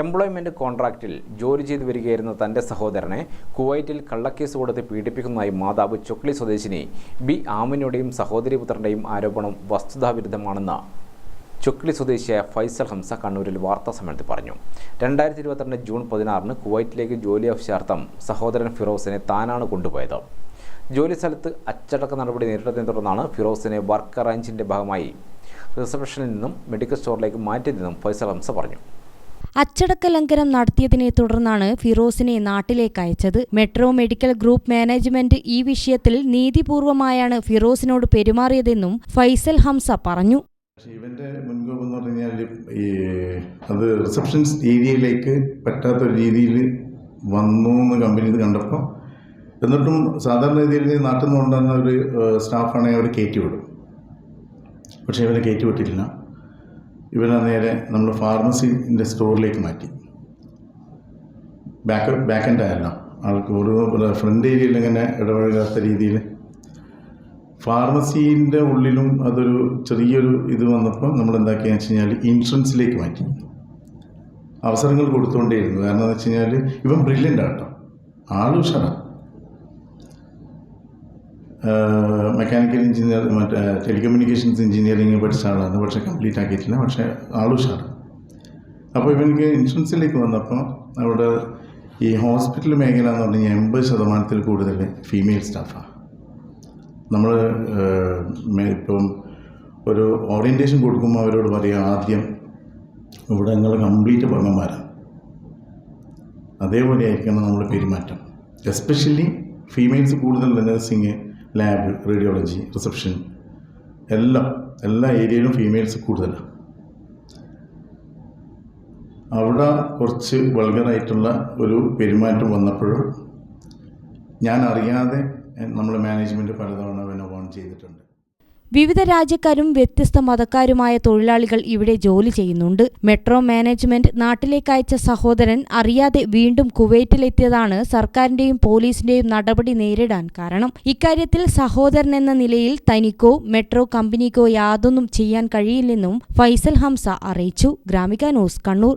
Employment കോൺട്രാക്റ്റിൽ ജോലി ചെയ്തു വരികയായിരുന്ന തന്റെ സഹോദരനെ കുവൈറ്റിൽ കള്ളക്കേസ് കൊടുത്ത് പീഡിപ്പിക്കുന്നതായി മാതാവ് ചൊക്ലി സ്വദേശിനി ബി ആമിനയുടെയും സഹോദരിപുത്രന്റെയും ആരോപണം വസ്തുതാവിരുദ്ധമാണെന്ന് ചൊക്ലി സ്വദേശിയായ ഫൈസൽ ഹംസ കണ്ണൂരിൽ വാർത്താ സമ്മേളനത്തിൽ പറഞ്ഞു. രണ്ടായിരത്തി ഇരുപത്തിരണ്ട് ജൂൺ പതിനാറിന് കുവൈറ്റിലേക്ക് ജോലി ആവശ്യാർത്ഥം സഹോദരൻ ഫിറോസിനെ താനാണ് കൊണ്ടുപോയത്. ജോലി സ്ഥലത്ത് അച്ചടക്ക നടപടി നേരിട്ടതിനെ തുടർന്നാണ് ഫിറോസിനെ വർക്ക് അറേഞ്ചിന്റെ ഭാഗമായി റിസപ്ഷനിൽ നിന്നും മെഡിക്കൽ സ്റ്റോറിലേക്ക് മാറ്റിയതെന്നും ഫൈസൽ ഹംസ പറഞ്ഞു. അച്ചടക്ക ലംഘനം നടത്തിയതിനെ തുടർന്നാണ് ഫിറോസിനെ നാട്ടിലേക്ക് അയച്ചത്. മെട്രോ മെഡിക്കൽ ഗ്രൂപ്പ് മാനേജ്മെന്റ് ഈ വിഷയത്തിൽ നീതിപൂർവമായാണ് ഫിറോസിനോട് പെരുമാറിയതെന്നും ഫൈസൽ ഹംസ പറഞ്ഞു. ഇവന്റെ മുൻകോപം എന്ന് പറഞ്ഞു കഴിഞ്ഞാൽ ഈ അത് റിസപ്ഷൻസ് ഏരിയയിലേക്ക് പറ്റാത്ത രീതിയിൽ വന്നു എന്ന് കമ്പനി ഇത് കണ്ടപ്പോൾ എന്നിട്ടും സാധാരണ രീതിയിൽ നാട്ടിൽ നിന്ന് കൊണ്ടുവന്ന ഒരു സ്റ്റാഫാണെങ്കിൽ അവർ കയറ്റി വിടും. പക്ഷേ ഇവരെ കയറ്റി വിട്ടില്ല ഇവരെ നേരെ നമ്മൾ ഫാർമസിന്റെ സ്റ്റോറിലേക്ക് മാറ്റി. ബാക്ക് ബാക്ക് എൻഡ് ആൾക്ക് ഒരു ഫ്രണ്ട് ഏരിയയിൽ ഇങ്ങനെ ഇടപഴകാത്ത രീതിയിൽ. ഫാർമസീന്റെ ഉള്ളിലും അതൊരു ചെറിയൊരു ഇത് വന്നപ്പോൾ നമ്മൾ എന്താക്കിയെന്ന് വെച്ച് കഴിഞ്ഞാൽ ഇൻഷുറൻസിലേക്ക് മാറ്റി. അവസരങ്ങൾ കൊടുത്തുകൊണ്ടേയിരുന്നു കാരണം എന്ന് വെച്ച് കഴിഞ്ഞാൽ ഇവൻ ബ്രില്യന്റ് ആട്ടോ ആൾ മെക്കാനിക്കൽ എഞ്ചിനീയർ മറ്റേ ടെലികമ്മ്യൂണിക്കേഷൻസ് എഞ്ചിനീയറിംഗ് പഠിച്ച ആളാണ് പക്ഷേ കംപ്ലീറ്റ് ആക്കിയിട്ടില്ല. പക്ഷേ ആളുഷാണ്. അപ്പോൾ ഇവനിക്ക് ഇൻഷുറൻസിലേക്ക് വന്നപ്പോൾ അവിടെ ഈ ഹോസ്പിറ്റൽ മേഖല എന്ന് പറഞ്ഞു കഴിഞ്ഞാൽ എൺപത് ശതമാനത്തിൽ കൂടുതൽ ഫീമെയിൽ സ്റ്റാഫാണ് നമ്മൾ ഇപ്പം ഒരു ഓറിയന്റേഷൻ കൊടുക്കുമ്പോൾ അവരോട് പറയുക ആദ്യം ഇവിടെ നിങ്ങൾ കംപ്ലീറ്റ് പെങ്ങന്മാരാണ് അതേപോലെ ആയിരിക്കണം നമ്മൾ പെരുമാറ്റം. എസ്പെഷ്യലി ഫീമെയിൽസ് കൂടുതൽ നഴ്സിങ് ലാബ് റേഡിയോളജി റിസപ്ഷൻ എല്ലാം എല്ലാ ഏരിയയിലും ഫീമെയിൽസ് കൂടുതലാണ്. അവിടെ കുറച്ച് വൾഗറായിട്ടുള്ള ഒരു പെരുമാറ്റം വന്നപ്പോഴും ഞാൻ അറിയാതെ നമ്മൾ മാനേജ്മെന്റ് പലതവണ വിനോദം ചെയ്തിട്ടുണ്ട്. വിവിധ രാജ്യക്കാരും വ്യത്യസ്ത മതക്കാരുമായ തൊഴിലാളികൾ ഇവിടെ ജോലി ചെയ്യുന്നുണ്ട്. മെട്രോ മാനേജ്മെന്റ് നാട്ടിലേക്ക് അയച്ച സഹോദരൻ അറിയാതെ വീണ്ടും കുവൈറ്റിലെത്തിയതാണ് സർക്കാരിന്റെയും പോലീസിന്റെയും നടപടി നേരിടാൻ കാരണം. ഇക്കാര്യത്തിൽ സഹോദരൻ എന്ന നിലയിൽ തനിക്കോ മെട്രോ കമ്പനിക്കോ യാതൊന്നും ചെയ്യാൻ കഴിയില്ലെന്നും ഫൈസൽ ഹംസ അറിയിച്ചു. ഗ്രാമിക ന്യൂസ് കണ്ണൂർ.